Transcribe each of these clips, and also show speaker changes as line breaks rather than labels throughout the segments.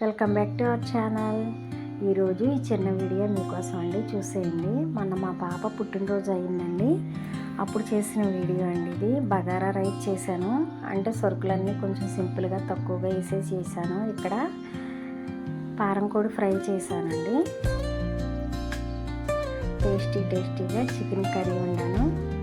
Welcome back to our channel. ఈరోజు ఈ చిన్న వీడియో మీకోసం అండి చూసేయండి. మొన్న మా పాప పుట్టినరోజు అయిందండి. అప్పుడు చేసిన వీడియో అండి ఇది. బగారా రైస్ చేశాను. అంటే సరుకులన్నీ కొంచెం సింపుల్గా తక్కువగా వేసే చేశాను. ఇక్కడ పారంకోడి ఫ్రై చేశానండి. టేస్టీ టేస్టీగా చికెన్ కర్రీ వండాను.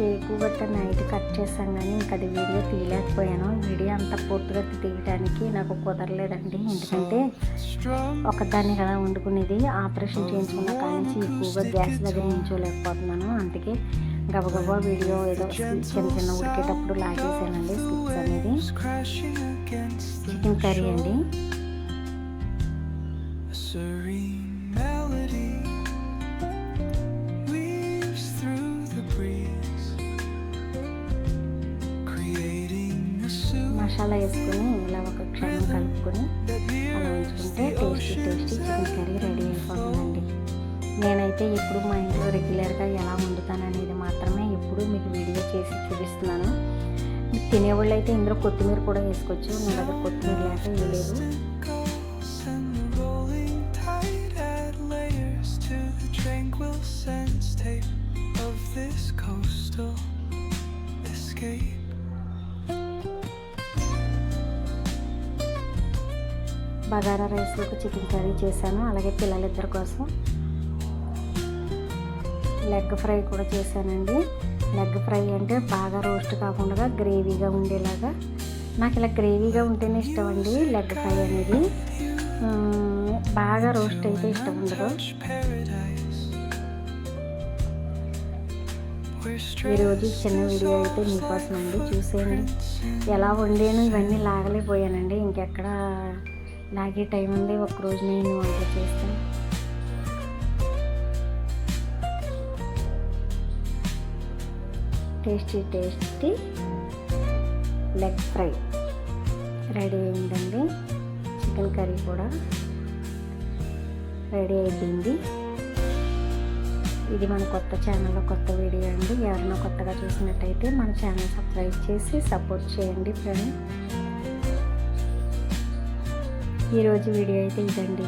కేకు గట్ట నైట్ కట్ చేశాం కానీ ఇంకా అది వీడియో తీయలేకపోయాను. వీడియో అంత పూర్తిగా తీయడానికి నాకు కుదరలేదండి. ఎందుకంటే ఒకదాన్ని కదా వండుకునేది ఆపరేషన్ చేయించుకున్న కాడి నుంచి ఎక్కువగా గ్యాస్ దగ్గర నించోలేకపోతున్నాను అందుకే గబగబా వీడియో ఏదో చిన్న చిన్న ఉడికేటప్పుడు లాగేసానండి స్కిప్స్ అనేది. చికెన్ కర్రీ అండి. మసాలా వేసుకుని ఇలా ఒక క్షణం కలుపుకొని అలా ఉంచుకుంటే tasty tasty chicken curry ready అయిపోతుందండి. నేనైతే ఎప్పుడు మా ఇంట్లో రెగ్యులర్గా ఎలా వండుతాను అనేది మాత్రమే ఎప్పుడు మీకు వీడియో చేసి చూపిస్తున్నాను. తినేవాళ్ళు అయితే ఇందులో కొత్తిమీర కూడా వేసుకోవచ్చు. నా దగ్గర కొత్తిమీర లేక వేయలేదు
tranquil sense tape of this coastal escape.
Bagara rice ఒక చికెన్ కర్రీ చేశాను. అలాగే పిల్లలిద్దరి కోసం లెగ్ ఫ్రై కూడా చేశానండి. లెగ్ ఫ్రై అంటే బాగా రోస్ట్ కాకుండా గ్రేవీగా ఉండేలాగా. నాకు ఇలా గ్రేవీగా ఉంటేనే ఇష్టం అండి లెగ్ ఫ్రై అనేది. బాగా రోస్ట్ అయితే ఇష్టం ఉండదు. ఈరోజు చిన్న వీడియో అయితే మీకోసం అండి చూసేయండి. ఎలా వండాను ఇవన్నీ లాగలేకపోయానండి. ఇంకెక్కడ లాగే టైం ఉంది ఒకరోజు నేను వంట చేస్తాను. Tasty tasty leg fry. Ready అయిందండి. చికెన్ కర్రీ కూడా రెడీ అయిపోయింది. ఇది మన కొత్త ఛానల్లో కొత్త వీడియో అండి. ఎవరైనా కొత్తగా చూసినట్టయితే మన ఛానల్ సబ్స్క్రైబ్ చేసి సపోర్ట్ చేయండి ఫ్రెండ్ ఈరోజు వీడియో అయితే ఇదండి.